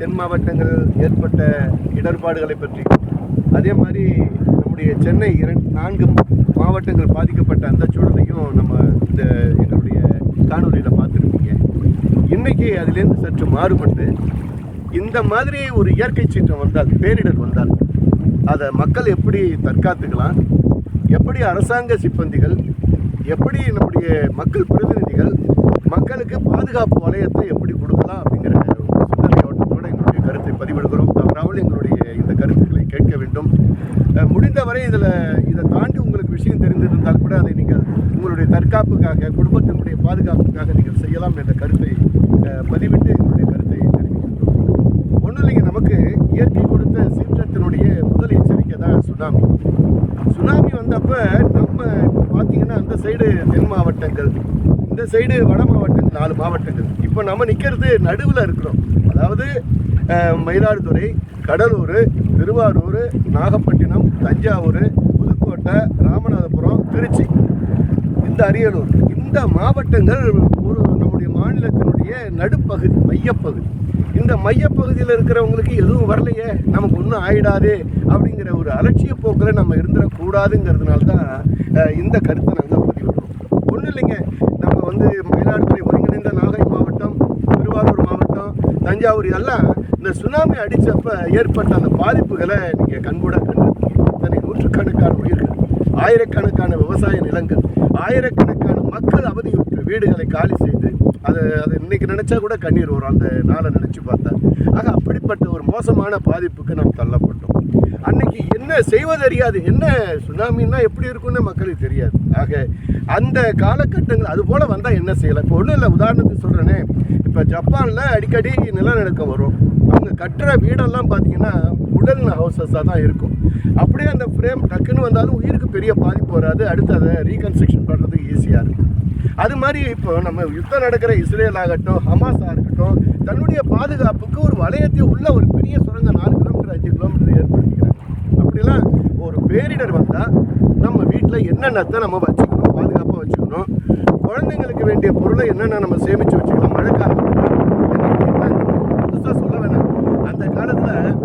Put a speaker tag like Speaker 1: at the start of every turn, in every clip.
Speaker 1: தென் மாவட்டங்கள் ஏற்பட்ட இடர்பாடுகளை பற்றி. அதே மாதிரி நம்முடைய சென்னை இரண்டு நான்கு மாவட்டங்கள் பாதிக்கப்பட்ட அந்த சூழலையும் நம்ம இந்த எங்களுடைய காணொலியில் பார்த்துருப்பீங்க. இன்னைக்கு அதிலேருந்து சற்று மாறுபட்டு இந்த மாதிரி ஒரு இயற்கை சீற்றம் வந்தால் பேரிடர் வந்தால் அதை மக்கள் எப்படி தற்காத்துக்கலாம்? எப்படி அரசாங்க சிப்பந்திகள் எப்படி நம்முடைய மக்கள் பிரதிநிதிகள் மக்களுக்கு பாதுகாப்பு வளையத்தை எப்படி கொடுக்கலாம் அப்படிங்கிற பதிவிடுகிறோம். தவறாமல் எங்களுடைய இந்த கருத்துக்களை கேட்க வேண்டும். முடிந்தவரை இதில் இதை தாண்டி உங்களுக்கு விஷயம் தெரிந்திருந்தால் கூட அதை நீங்கள் உங்களுடைய தற்காப்புக்காக குடும்பத்தினுடைய பாதுகாப்புக்காக நீங்கள் செய்யலாம் என்ற கருத்தை பதிவிட்டு எங்களுடைய கருத்தை தெரிவிக்கின்றோம். ஒன்றும் இல்லைங்க நமக்கு இயற்கை கொடுத்த சீற்றத்தினுடைய முதல் எச்சரிக்கை தான் சுனாமி. சுனாமி வந்தப்போ நம்ம இப்போ பார்த்தீங்கன்னா அந்த சைடு தென் மாவட்டங்கள் இந்த சைடு வட மாவட்டங்கள் நாலு மாவட்டங்கள். இப்போ நம்ம நிற்கிறது நடுவில் இருக்கிறோம். அதாவது மயிலாடுதுறை கடலூர் திருவாரூர் நாகப்பட்டினம் தஞ்சாவூர் புதுக்கோட்டை ராமநாதபுரம் திருச்சி. இந்த அரியலூர். இந்த மாவட்டங்கள் ஒரு நம்முடைய மாநிலத்தினுடைய நடுப்பகுதி மையப்பகுதி. இந்த மையப்பகுதியில் இருக்கிறவங்களுக்கு எதுவும் வரலையே நமக்கு ஒன்றும் ஆயிடாது அப்படிங்கிற ஒரு அலட்சிய போக்கில் நம்ம இருந்துடக்கூடாதுங்கிறதுனால தான் இந்த கருத்தை நாங்கள் பதிவிடுறோம். ஒன்றும் இல்லைங்க. நம்ம வந்து மயிலாடுதுறை ஒருங்கிணைந்த நாகை மாவட்டம் தஞ்சாவூர் இதெல்லாம் இந்த சுனாமி அடித்தப்ப ஏற்பட்ட அந்த பாதிப்புகளை நீங்கள் கண்கூட கண்டிருப்பீங்க. இத்தனை நூற்றுக்கணக்கான உயிர்கள் ஆயிரக்கணக்கான விவசாய நிலங்கள் ஆயிரக்கணக்கான மக்கள் அவதியுற்று வீடுகளை காலி செய்து அது அது இன்னைக்கு நினச்சா கூட கண்ணீர் வரும். அந்த நாளை நினச்சி பார்த்தா. ஆக அப்படிப்பட்ட ஒரு மோசமான பாதிப்புக்கு நாம் தள்ளப்பட்டோம். அன்னைக்கு என்ன செய்வதறியாது என்ன சுனாமின்னா எப்படி இருக்கும்னு மக்களுக்கு தெரியாது. ஆக அந்த காலகட்டங்கள் அது போல் வந்தால் என்ன செய்யலாம்? இப்போ ஒன்றும் இல்லை உதாரணத்துக்கு சொல்கிறேனே இப்போ ஜப்பானில் அடிக்கடி நிலநடுக்கம் வரும். அவங்க கட்டுற வீடெல்லாம் பார்த்தீங்கன்னா உடன் ஹவுசஸாக தான் இருக்கும். அப்படியே அந்த ஃப்ரேம் டக்குன்னு வந்தாலும் உயிருக்கு பெரிய பாதிப்பு வராது. அடுத்து அதை ரீகன்ஸ்ட்ரக்ஷன் பண்ணுறதுக்கு ஈஸியாக இருக்கும். அது மாதிரி இப்போ நம்ம யுத்தம் நடக்கிற இஸ்ரேல் ஆகட்டும் ஹமாஸாக இருக்கட்டும் தன்னுடைய பாதுகாப்புக்கு ஒரு வளையத்தை உள்ள ஒரு பெரிய சுரங்க நாலு கிலோமீட்டர் அஞ்சு கிலோமீட்டர் ஏற்படுத்திக்கிறாங்க. அப்படிலாம் ஒரு பேரிடர் வந்தால் நம்ம வீட்டில் என்னென்னத்தை நம்ம வச்சுக்கணும் பாதுகாப்பாக வச்சுக்கணும் குழந்தைங்களுக்கு வேண்டிய பொருளை என்னென்ன நம்ம சேமித்து வச்சுக்கலாம் மழைக்காலம் புதுசாக சொல்ல வேணாம். அந்த காலத்தில்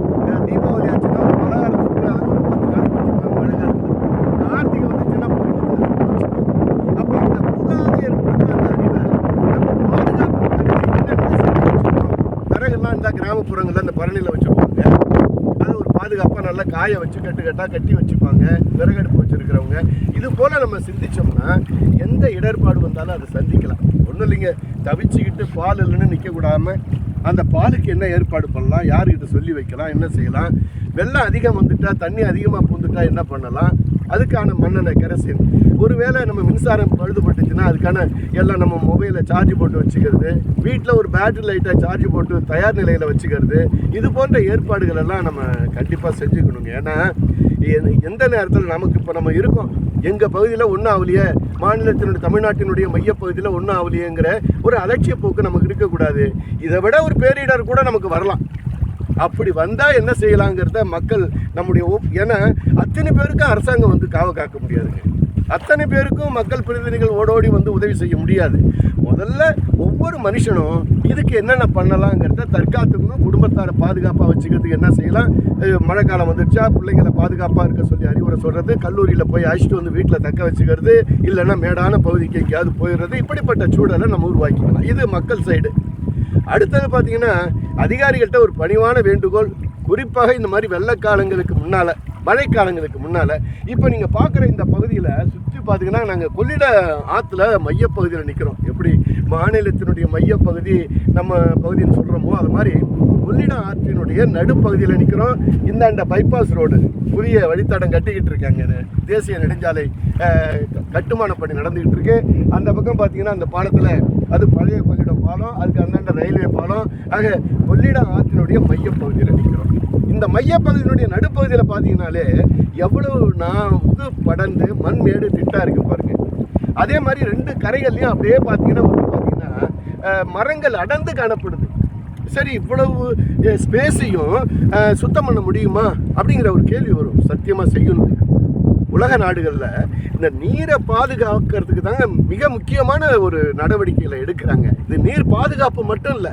Speaker 1: தீபாவளி ஆச்சு ஒரு பலகாரம் சுட்டு அதை ஒரு பத்து நாளைக்கு வச்சுப்பாங்க மழை காலத்தில் கார்த்திகை வந்துச்சுன்னா பொங்கல் வச்சுப்பாங்க அப்போ அந்த மூதாதையர் கொடுத்த அந்த அறிவை நம்ம பாதுகாப்பு கருதி என்னென்ன செஞ்சு வச்சுக்கணும் விறகுலாம் இந்த கிராமப்புறங்களில் அந்த பரணியில் வச்சுருப்பாங்க. அது ஒரு பாதுகாப்பாக நல்லா காய வச்சு கட்டு கட்டாக கட்டி வச்சுப்பாங்க. விறகடுப்பு வச்சுருக்கிறவங்க. இது போல் நம்ம சிந்திச்சோம்னா எந்த இடர்பாடு வந்தாலும் அதை சந்திக்கலாம். ஒன்றும் இல்லைங்க. தவிச்சுக்கிட்டு பால் இல்லைன்னு நிற்கக்கூடாமல் அந்த பாலுக்கு என்ன ஏற்பாடு பண்ணலாம் யாருக்கிட்ட சொல்லி வைக்கலாம் என்ன செய்யலாம். வெள்ளம் அதிகம் வந்துட்டால் தண்ணி அதிகமாக பூந்துட்டா என்ன பண்ணலாம்? அதுக்கான மண்ணெண்ணெய் கெரசின் ஒருவேளை நம்ம மின்சாரம் பழுதுபட்டுச்சுன்னா அதுக்கான எல்லாம் நம்ம மொபைலில் சார்ஜ் போட்டு வச்சுக்கிறது வீட்டில் ஒரு பேட்டரி லைட்டை சார்ஜ் போட்டு தயார் நிலையில் வச்சுக்கிறது இது போன்ற ஏற்பாடுகள் எல்லாம் நம்ம கண்டிப்பாக செஞ்சுக்கணுங்க. ஏன்னா எந்த நேரத்தில் நமக்கு இப்போ நம்ம இருக்கோம் எங்கள் பகுதியில் ஒன்றும் ஆகலையே மாநிலத்தினுடைய தமிழ்நாட்டினுடைய மையப்பகுதியில் ஒன்றும் ஆகலையேங்கிற ஒரு அலட்சிய போக்கு நமக்கு இருக்கக்கூடாது. இதை விட ஒரு பேரிடர் கூட நமக்கு வரலாம். அப்படி வந்தால் என்ன செய்யலாங்கிறத மக்கள் நம்முடைய ஒப்- ஏன்னா அத்தனை பேருக்கும் அரசாங்கம் வந்து காவ காக்க முடியாதுங்க. அத்தனை பேருக்கும் மக்கள் பிரதிநிதிகள் ஓடோடி வந்து உதவி செய்ய முடியாது. முதல்ல ஒவ்வொரு மனுஷனும் இதுக்கு என்னென்ன பண்ணலாங்கிறத தற்காத்துக்கணும். குடும்பத்தாரை பாதுகாப்பாக வச்சுக்கிறதுக்கு என்ன செய்யலாம்? மழை காலம் வந்துடுச்சா பிள்ளைங்களை பாதுகாப்பாக இருக்க சொல்லி அறிவுரை சொல்கிறது கல்லூரியில் போய் அழைச்சிட்டு வந்து வீட்டில் தக்க வச்சுக்கிறது. இல்லைன்னா மேடான பகுதிக்கு எங்கேயாவது போயிடுறது. இப்படிப்பட்ட சூழலை நம்ம உருவாக்கிக்கலாம். இது மக்கள் சைடு. அடுத்தது பார்த்தீங்கன்னா அதிகாரிகள்கிட்ட ஒரு பணிவான வேண்டுகோள். குறிப்பாக இந்த மாதிரி வெள்ளக்காலங்களுக்கு முன்னால் மழைக்காலங்களுக்கு முன்னால் இப்போ நீங்கள் பார்க்குற இந்த பகுதியில் சுற்றி பார்த்தீங்கன்னா நாங்கள் கொள்ளிட ஆற்றுல மையப்பகுதியில் நிற்கிறோம் எப்படி மாநிலத்தினுடைய மையப்பகுதி நம்ம பகுதின்னு சொல்கிறோமோ அது மாதிரி கொள்ளிட ஆற்றினுடைய நடுப்பகுதியில் நிற்கிறோம் இந்தாண்ட பைபாஸ் ரோடு புதிய வழித்தடம் கட்டிக்கிட்டு இருக்காங்க. தேசிய நெடுஞ்சாலை கட்டுமான பணி நடந்துக்கிட்டு இருக்கு. அந்த பக்கம் பார்த்தீங்கன்னா அந்த பாலத்தில் அது பழைய பகுதி பாலம் அதுக்கு அந்தாண்ட ரயில்வே பாலம் ஆக கொள்ளிடம் ஆற்றினுடைய மையப்பகுதியில் நிற்கிறோம் இந்த மையப்பகுதியினுடைய நடுப்பகுதியில் பார்த்தீங்கனாலே எவ்வளவு நான் இது படர்ந்து மண் மேடு திட்டாக இருக்கு பாருங்கள் அதே மாதிரி ரெண்டு கரைகள்லையும் அப்படியே பார்த்தீங்கன்னா வந்து பார்த்தீங்கன்னா மரங்கள் அடர்ந்து காணப்படுது. சரி இவ்வளவு ஸ்பேஸையும் சுத்தம் பண்ண முடியுமா? அப்படிங்கிற ஒரு கேள்வி வரும். சத்தியமாக செய்யணும். உலக நாடுகளில் இந்த நீரை பாதுகாக்கிறதுக்கு தாங்க மிக முக்கியமான ஒரு நடவடிக்கைகளை எடுக்கிறாங்க. இது நீர் பாதுகாப்பு மட்டும் இல்லை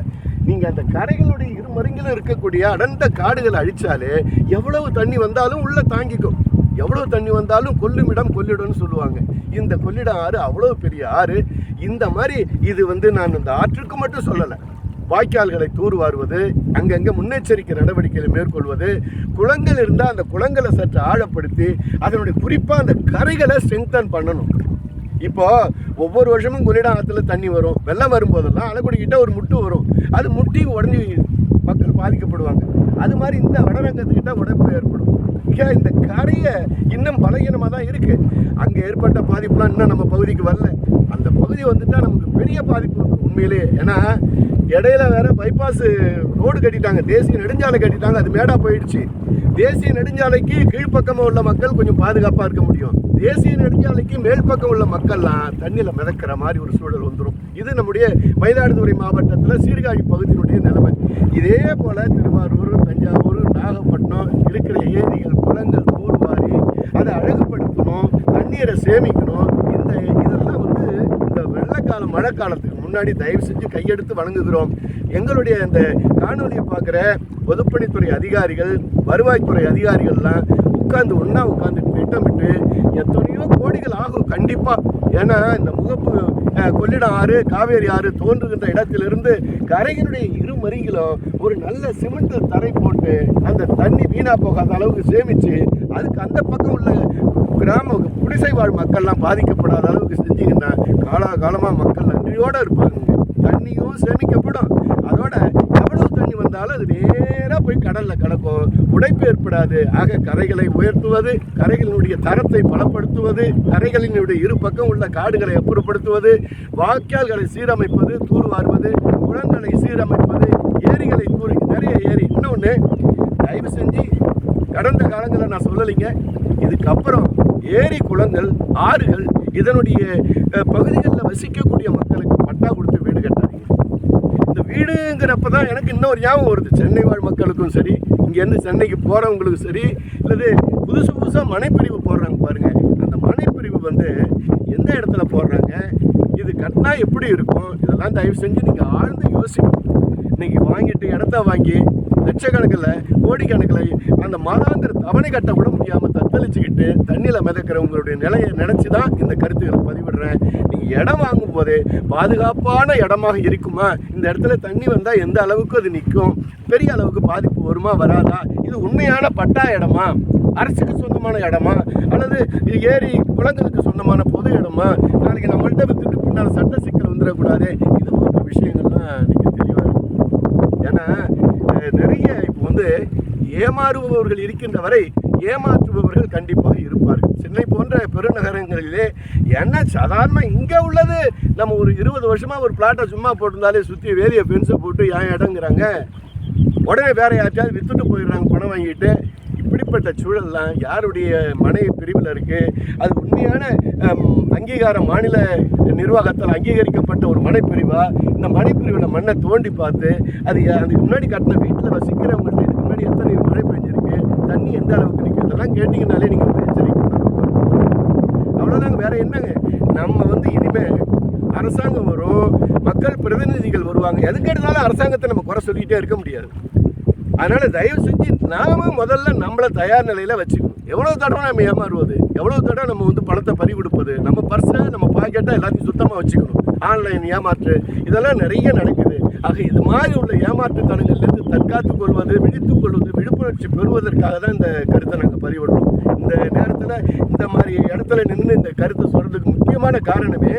Speaker 1: நீங்கள் அந்த கரைகளுடைய இரு மருங்கிலும் இருக்கக்கூடிய அடர்ந்த காடுகளை அழிச்சாலே எவ்வளவு தண்ணி வந்தாலும் உள்ளே தாங்கிக்கும். எவ்வளவு தண்ணி வந்தாலும் கொல்லுமிடம் கொள்ளிடம்னு சொல்லுவாங்க. இந்த கொள்ளிடம் ஆறு அவ்வளோ பெரிய ஆறு. இந்த மாதிரி இது வந்து நான் இந்த ஆற்றுக்கு மட்டும் சொல்லலை. வாய்க்கால்களை தூர்வாருவது அங்கங்கே முன்னெச்சரிக்கை நடவடிக்கைகளை மேற்கொள்வது குளங்கள் இருந்தால் அந்த குளங்களை சற்று ஆழப்படுத்தி அதனுடைய குறிப்பாக அந்த கரைகளை ஸ்ட்ரெங்தன் பண்ணணும். இப்போ ஒவ்வொரு வருஷமும் கொள்ளிடம் ஆற்றுல தண்ணி வரும் வெள்ளம் வரும்போதெல்லாம் அலக்குடிக்கிட்ட ஒரு முட்டு வரும். அது முட்டி உடஞ்சி மக்கள் பாதிக்கப்படுவாங்க. அது மாதிரி இந்த வடரங்கத்துக்கிட்ட உடம்பு ஏற்படும். இந்த கரையை இன்னும் பலகீனமாக தான் இருக்கு. அங்கே ஏற்பட்ட பாதிப்புலாம் இன்னும் நம்ம பகுதிக்கு வரல. அந்த பகுதி வந்துட்டா நமக்கு பெரிய பாதிப்பு உண்மையிலேயே. ஏன்னா இடையில வேற பைபாஸ் ரோடு கட்டிட்டாங்க. தேசிய நெடுஞ்சாலை கட்டிட்டாங்க. அது மேடா போயிடுச்சு. தேசிய நெடுஞ்சாலைக்கு கீழ்ப்பக்கமாக உள்ள மக்கள் கொஞ்சம் பாதுகாப்பாக இருக்க முடியும். தேசிய நெடுஞ்சாலைக்கு மேல் பக்கம் உள்ள மக்கள்லாம் தண்ணியில் மிதக்கிற மாதிரி ஒரு சூழல் வந்துடும் இது நம்முடைய மயிலாடுதுறை மாவட்டத்தில் சீர்காழி பகுதியினுடைய நிலைமை. இதே போல திருவாரூர் தஞ்சாவூர் நாகப்பட்டினம் இருக்கிற ஏரிகள் குளங்கள் தூர்வாரி அதை அழகுபடுத்தணும் தண்ணீரை சேமிக்கணும். இந்த இதெல்லாம் வந்து இந்த வெள்ளக்காலம் மழை காலத்துக்கு முன்னாடி தயவு செஞ்சு கையெடுத்து வணங்குகிறோம். எங்களுடைய இந்த காணொலியை பார்க்குற பொதுப்பணித்துறை அதிகாரிகள் வருவாய்த்துறை அதிகாரிகள்லாம் உட்காந்து ஒன்றா உட்காந்து திட்டமிட்டு எத்தனையோ கோடிகள் ஆகும் கண்டிப்பாக ஏன்னா இந்த முகப்பு கொள்ளிடம் ஆறு காவேரி ஆறு தோன்றுகின்ற இடத்திலிருந்து கரையினுடைய இரு மருங்கிலும் ஒரு நல்ல சிமெண்ட் தரை போட்டு அந்த தண்ணி வீணாக போகாத அளவுக்கு சேமித்து அதுக்கு அந்த பக்கம் உள்ள கிராம குடிசை வாழ் மக்கள்லாம் பாதிக்கப்படாத அளவுக்கு செஞ்சீங்கன்னா காலாகாலமாக மக்கள் நன்றியோடு இருப்பாங்க தண்ணியும் சேமிக்கப்படும். அதோட எவ்வளவு தண்ணி வந்தாலும் அது நேராக போய் கடலில் கிடக்கும் உடைப்பு ஏற்படாது. ஆக கரைகளை உயர்த்துவது கரைகளினுடைய தரத்தை பலப்படுத்துவது கரைகளினுடைய இரு பக்கம் உள்ள காடுகளை அப்புறப்படுத்துவது வாய்க்கால்களை சீரமைப்பது தூர்வாருவது குளங்களை சீரமைப்பது ஏரிகளை தூர் நிறைய ஏரி. இன்னொன்று தயவு செஞ்சு கடந்த காலங்களில் நான் சொல்லலைங்க. இதுக்கப்புறம் ஏரி குளங்கள் ஆறுகள் இதனுடைய பகுதிகளில் வசிக்கக்கூடிய மக்களுக்கு பட்டா கொடுத்து வீடு கட்டாதீங்க இந்த வீடுங்கிறப்ப தான் எனக்கு இன்னொரு ஞாபகம் வருது. சென்னை வாழ் மக்களுக்கும் சரி இங்கேருந்து சென்னைக்கு போகிறவங்களுக்கும் சரி இல்லது புதுசு புதுசாக மனைப்பிரிவு போடுறாங்க பாருங்கள் அந்த மனைப்பிரிவு வந்து எந்த இடத்துல போடுறாங்க? இது கட்டினா எப்படி இருக்கும்? இதெல்லாம் தயவு செஞ்சு நீங்கள் ஆழ்ந்து யோசிக்கணும். இன்னைக்கு வாங்கிட்டு இடத்த வாங்கி லட்சக்கணக்கில் கோடிக்கணக்கில் அந்த மாதாந்திர தவணை கட்ட கூட முடியாமல் தத்தளிச்சுக்கிட்டு தண்ணியில் மிதக்கிறவங்களுடைய நிலையை நினச்சி தான் இந்த கருத்துக்களை பதிவிடுறேன். நீங்கள் இடம் வாங்கும் போதே பாதுகாப்பான இடமாக இருக்குமா? இந்த இடத்துல தண்ணி வந்தால் எந்த அளவுக்கு அது நிற்கும்? பெரிய அளவுக்கு பாதிப்பு வருமா வராதா? இது உண்மையான பட்டா இடமா? அரசுக்கு சொந்தமான இடமா? அல்லது ஏரி குளங்களுக்கு சொந்தமான பொது இடமா? நாளைக்கு நம்மள்ட்ட வித்துட்டு பின்னால் சட்ட சிக்கல் வந்துடக்கூடாது? இது போன்ற விஷயங்கள்லாம் நீங்கள் தெளிவாக இருக்கும். ஏன்னா நிறைய இப்போ வந்து ஏமாறுபவர்கள் இருக்கின்ற வரை ஏமாற்றுபவர்கள் கண்டிப்பாக இருப்பார்கள். சென்னை போன்ற பெருநகரங்களிலே என்ன சாதாரண இங்கே உள்ளது? நம்ம ஒரு இருபது வருஷமாக ஒரு பிளாட்டை சும்மா போட்டிருந்தாலே சுற்றி வேலியை பென்ஸை போட்டு ஏன் இடங்கிறாங்க? உடனே வேற யார்ட்டாவது விற்றுட்டு போயிடுறாங்க பணம் வாங்கிட்டு. இப்படிப்பட்ட சூழல்லாம் யாருடைய மனை பிரிவில் இருக்குது அது உண்மையான அங்கீகார அங்கீகாரம் மாநில நிர்வாகத்தால் அங்கீகரிக்கப்பட்ட ஒரு மனைப்பிரிவா? இந்த மனைப்பிரிவில் மண்ணை தோண்டி பார்த்து அது அதுக்கு முன்னாடி கட்டின வீட்டில் வசிக்கிறவங்கள்ட்ட இதுக்கு முன்னாடி எத்தனை மழை தண்ணி எந்த அளவுக்கு நிற்கும் இதெல்லாம் கேட்டிங்கனாலே நீங்கள் ஒரு எச்சரிக்கை. அவ்வளோதாங்க வேறு என்னங்க? நம்ம வந்து இனிமேல் அரசாங்கம் வரும் மக்கள் பிரதிநிதிகள் வருவாங்க. எதுக்கு எடுத்தாலும் அரசாங்கத்தை நம்ம குறை சொல்லிக்கிட்டே இருக்க முடியாது. அதனால் தயவு செஞ்சு நாம முதல்ல நம்மளை தயார் நிலையில் வச்சுக்கணும். எவ்வளோ தடவை நம்ம ஏமாறுவது? எவ்வளோ தடவை நம்ம வந்து பணத்தை பறி கொடுப்பது? நம்ம பர்ஸை நம்ம பாக்கெட்டை எல்லாத்தையும் சுத்தமாக வச்சுக்கணும். ஆன்லைன் ஏமாற்று இதெல்லாம் நிறைய நடக்குது. ஆக இது மாதிரி உள்ள ஏமாற்று தனங்கள்லேருந்து தற்காத்துக் கொள்வது விழித்துக் கொள்வது விழிப்புணர்ச்சி பெறுவதற்காக தான் இந்த கருத்தை நாங்கள் பதிவிடுறோம். இந்த நேரத்தில் இந்த மாதிரி இடத்துல நின்று இந்த கருத்தை சொல்கிறதுக்கு முக்கியமான காரணமே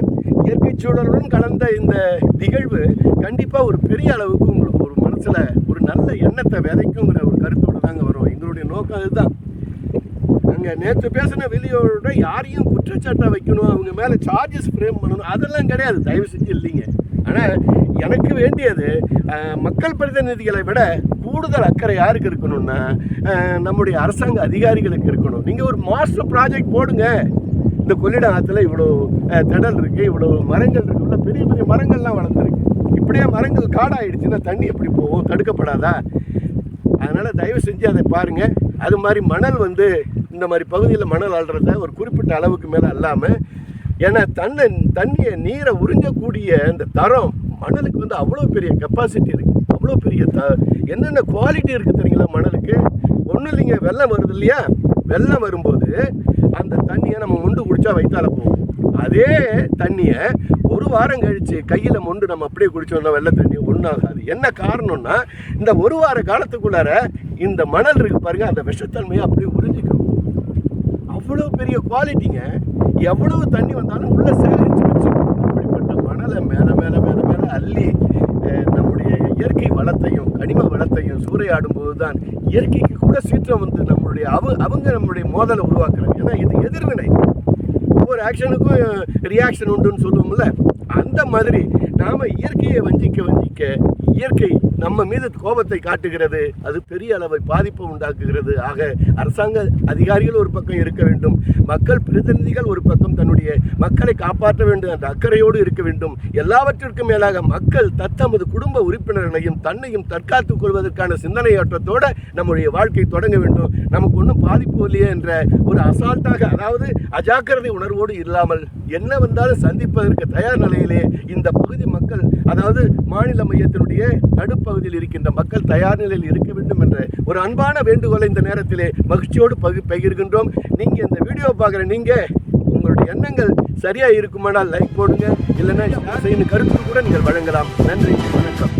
Speaker 1: இயற்கை சூழலுடன் கலந்த இந்த நிகழ்வு கண்டிப்பாக ஒரு பெரிய அளவுக்கு உங்களுக்கு ஒரு மனசில் ஒரு நல்ல எண்ணத்தை விதைக்குங்கிற ஒரு கருத்தோடு தாங்க வரும். எங்களுடைய நோக்கம் அதுதான். நாங்கள் நேற்று பேசின வெளியோட யாரையும் குற்றச்சாட்டை வைக்கணும் அவங்க மேலே சார்ஜஸ் ஃப்ரேம் பண்ணணும் அதெல்லாம் கிடையாது. தயவு செஞ்சு இல்லைங்க. ஆனால் எனக்கு வேண்டியது மக்கள் பிரதிநிதிகளை விட கூடுதல் அக்கறை யாருக்கு இருக்கணும்னா நம்முடைய அரசாங்க அதிகாரிகளுக்கு இருக்கணும். நீங்கள் ஒரு மாஸ்டர் ப்ராஜெக்ட் போடுங்க. இந்த கொள்ளிடம் ஆற்றுல இவ்வளோ திடல் இருக்குது இவ்வளோ மரங்கள் இருக்குது இவ்வளோ பெரிய பெரிய மரங்கள்லாம் வளர்ந்துருக்கு. இப்படியே மரங்கள் காடாயிடுச்சுன்னா தண்ணி எப்படி போகும்? தடுக்கப்படாதா? அதனால் தயவு செஞ்சு அதை பாருங்கள் அது மாதிரி மணல் வந்து இந்த மாதிரி பகுதியில் மணல் அள்ளுறத ஒரு குறிப்பிட்ட அளவுக்கு மேலே அல்லாமல் ஏன்னா தன்னை தண்ணியை நீரை உறிஞ்சக்கூடிய அந்த தரம் மணலுக்கு வந்து அவ்வளோ பெரிய கெப்பாசிட்டி இருக்குது அவ்வளோ பெரிய த என்னென்ன குவாலிட்டி இருக்குது தெரியுங்களா மணலுக்கு? ஒன்றும் இல்லைங்க வெள்ளம் வருது இல்லையா? வெள்ளம் வரும்போது அந்த தண்ணியை நம்ம முண்டு குடித்தா வயிற்றால போகும். அதே தண்ணியை ஒரு வாரம் கழிச்சு கையில் மொண்டு நம்ம அப்படியே குடிச்சோம்னா வெள்ளை தண்ணி ஒன்றாகாது என்ன காரணம்னா இந்த ஒரு வார காலத்துக்குள்ளார இந்த மணல் இருக்கு பாருங்க அந்த விஷத்தன்மையை அப்படியே உறிஞ்சிக்கும். அவ்வளோ பெரிய குவாலிட்டிங்க எவ்வளவு தண்ணி வந்தாலும் உள்ள சேகரித்து வச்சுக்கணும் மணலை மேலே மேலே மேலே மேலே அள்ளி நம்முடைய இயற்கை வளத்தையும் கனிம வளத்தையும் சூறையாடும் போது தான் இயற்கைக்கு கூட சீற்றம் வந்து நம்மளுடைய அவ அவங்க நம்மளுடைய மோதலை உருவாக்குறாங்க. ஏன்னா இது எதிர்வினை. ஒவ்வொரு ஆக்ஷனுக்கும் ரியாக்ஷன் உண்டுன்னு சொல்லுவோம்ல. அந்த மாதிரி நாம் இயற்கையை வஞ்சிக்க வஞ்சிக்க இயற்கை நம்ம மீது கோபத்தை காட்டுகிறது. அது பெரிய அளவை பாதிப்பை உண்டாக்குகிறது. ஆக அரசாங்க அதிகாரிகள் ஒரு பக்கம் இருக்க வேண்டும். மக்கள் பிரதிநிதிகள் ஒரு பக்கம் தன்னுடைய மக்களை காப்பாற்ற வேண்டும். என்ற அக்கறையோடு இருக்க வேண்டும். எல்லாவற்றிற்கும் மேலாக மக்கள் தத்தமது குடும்ப உறுப்பினர்களையும் தன்னையும் தற்காத்துக் கொள்வதற்கான சிந்தனையாற்றத்தோடு நம்முடைய வாழ்க்கை தொடங்க வேண்டும். நமக்கு ஒன்றும் பாதிப்பு இல்லையே என்ற ஒரு அசால்ட்டாக அதாவது அஜாக்கிரதை உணர்வோடு இல்லாமல் என்ன வந்தாலும் சந்திப்பதற்கு தயார் நிலையிலே இந்த பகுதி மக்கள் அதாவது மாநில மையத்தினுடைய பகுதியில் இருக்கின்ற மக்கள் தயார் நிலையில் இருக்க வேண்டும் என்ற ஒரு அன்பான வேண்டுகோளை இந்த நேரத்திலே மகிழ்ச்சியோடு பகு பகிர்கின்றோம். நீங்கள் இந்த வீடியோ பார்க்குற நீங்கள் உங்களுடைய எண்ணங்கள் சரியாக இருக்குமானால் லைக் போடுங்க. இல்லைன்னா கருத்து கூட நீங்கள் வழங்கலாம். நன்றி வணக்கம்.